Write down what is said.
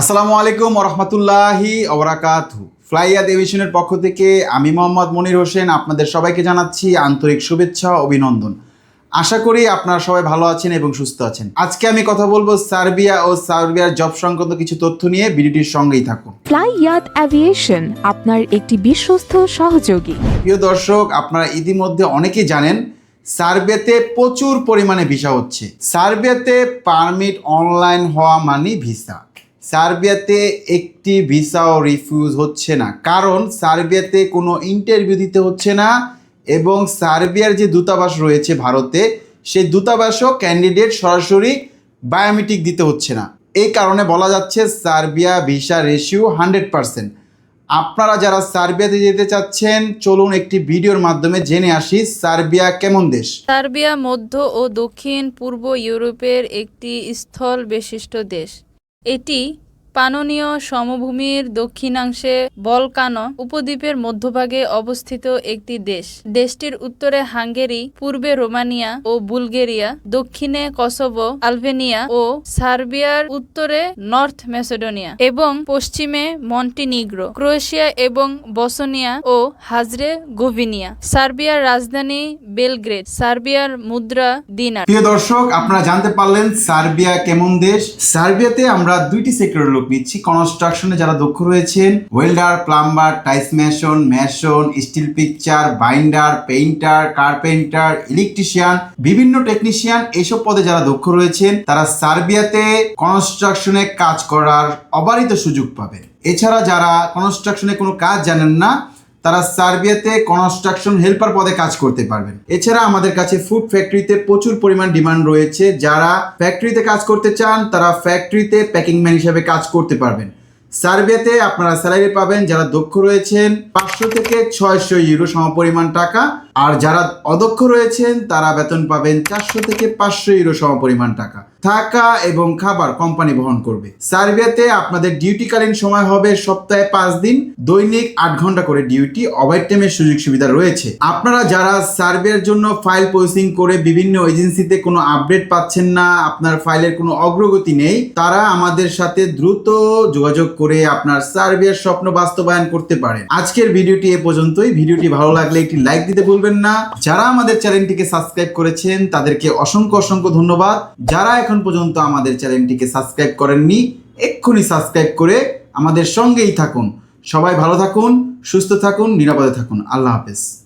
আসসালামু আলাইকুম রহমতুল্লাহি ওবরাকাতু ফ্লাইয়াদ এভিশনের পক্ষ থেকে আমি মোহাম্মদ মনির হোসেন আপনাদের সবাইকে জানাচ্ছি আন্তরিক শুভেচ্ছা অভিনন্দন। আশা করি আপনারা সবাই ভালো আছেন এবং সুস্থ আছেন। আজকে আমি কথা বলব সার্বিয়া ও সার্বিয়ার জব সংক্রান্ত কিছু তথ্য নিয়ে ভিডিওটির সঙ্গেই থাকুন। ফ্লাই ইয়াত অ্যাভিয়েশন আপনার একটি বিশ্বস্ত সহযোগী। প্রিয় দর্শক আপনারা ইতিমধ্যে অনেকেই জানেন সার্বিয়াতে প্রচুর পরিমাণে ভিসা হচ্ছে। সার্বিয়াতে পারমিট অনলাইন হওয়া মানে ভিসা। সার্বিয়াতে একটি ভিসাও রিফিউজ হচ্ছে না। কারণ সার্বিয়াতে কোনো ইন্টারভিউ দিতে হচ্ছে না এবং সার্বিয়ার যে দূতাবাস রয়েছে ভারতে, সেই দূতাবাসও ক্যান্ডিডেট সরাসরি বায়োমেট্রিক দিতে হচ্ছে না। এই কারণে বলা যাচ্ছে Serbia visa ratio hundred percent আপনারা যারা সার্বিয়াতে যেতে চাচ্ছেন, চলুন একটি ভিডিওর মাধ্যমে জেনে আসি সার্বিয়া কেমন দেশ। সার্বিয়া মধ্য ও দক্ষিণ পূর্ব ইউরোপের একটি স্থল বিশিষ্ট দেশ। এটি পাননীয় সমভূমির দক্ষিণাংশে বলকানো উপদ্বীপের মধ্যভাগে অবস্থিত একটি দেশ। দেশটির উত্তরে হাঙ্গেরি, পূর্বে রোমানিয়া ও বুলগেরিয়া, দক্ষিণে কসোভো, আলবেনিয়া ও সার্বিয়ার উত্তরে নর্থ ম্যাসেডোনিয়া এবং পশ্চিমে মন্টিনিগ্রো, ক্রোয়েশিয়া এবং বসনিয়া ও হাজরে গোভিনিয়া। সার্বিয়ার রাজধানী বেলগ্রেড, সার্বিয়ার মুদ্রা দিনার। প্রিয় দর্শক, আপনারা জানতে পারলেন সার্বিয়া কেমন দেশ? সার্বিয়াতে আমরা দুইটি সেক্টরের লোক নিচ্ছি কনস্ট্রাকশনে যারা দক্ষ রয়েছেন, welder, plumber tiles mason mason, steel picture, binder, painter, carpenter, electrician, বিভিন্ন টেকনিশিয়ান এইসব পদে যারা দক্ষ রয়েছেন, তারা সার্বিয়াতে কনস্ট্রাকশনে কাজ করার অবারিত সুযোগ পাবেন। এছাড়া যারা কনস্ট্রাকশনে কোনো কাজ জানেন না তারা সার্বিয়াতে কনস্ট্রাকশন হেল্পার পদে কাজ করতে পারবেন। এছাড়া আমাদের কাছে ফুড ফ্যাক্টরিতে প্রচুর পরিমাণ ডিমান্ড রয়েছে। যারা ফ্যাক্টরিতে কাজ করতে চান, তারা ফ্যাক্টরিতে প্যাকিং ম্যান হিসাবে কাজ করতে পারবেন। সার্বিয়াতে আপনারা স্যালারি পাবেন, যারা দক্ষ রয়েছেন, পাঁচশো থেকে ছয়শো ইউরো সমপরিমাণ টাকা। আর যারা অদক্ষ রয়েছেন, তারা বেতন পাবেন চারশো থেকে পাঁচশো ইউরো সমপরিমাণ টাকা। থাকা এবং খাবার কোম্পানি বহন করবে। সার্বিয়াতে আপনাদের ডিউটিকালীন সময় হবে সপ্তাহে পাঁচ দিন। দৈনিক আট ঘণ্টা করে ডিউটি ওভার টাইমের সুযোগ সুবিধা রয়েছে। আপনারা যারা সার্বিয়ার জন্য ফাইল প্রসেসিং করে বিভিন্ন এজেন্সিতে কোনো আপডেট পাচ্ছেন না, আপনার ফাইলের কোনো অগ্রগতি নেই, তারা আমাদের সাথে দ্রুত যোগাযোগ করে আপনার সার্বিয়ার স্বপ্ন বাস্তবায়ন করতে পারেন। আজকের ভিডিওটি এ পর্যন্তই। ভিডিওটি ভালো লাগলে একটি লাইক দিতে ভুলবেন না। যারা আমাদের চ্যানেলটিকে সাবস্ক্রাইব করেছেন, তাদেরকে অসংখ্য অসংখ্য ধন্যবাদ। যারা এখন পর্যন্ত আমাদের চ্যানেলটিকে সাবস্ক্রাইব করেননি, এক্ষুনি সাবস্ক্রাইব করে আমাদের সঙ্গেই থাকুন। সবাই ভালো থাকুন, সুস্থ থাকুন, নিরাপদে থাকুন। আল্লাহ হাফেজ।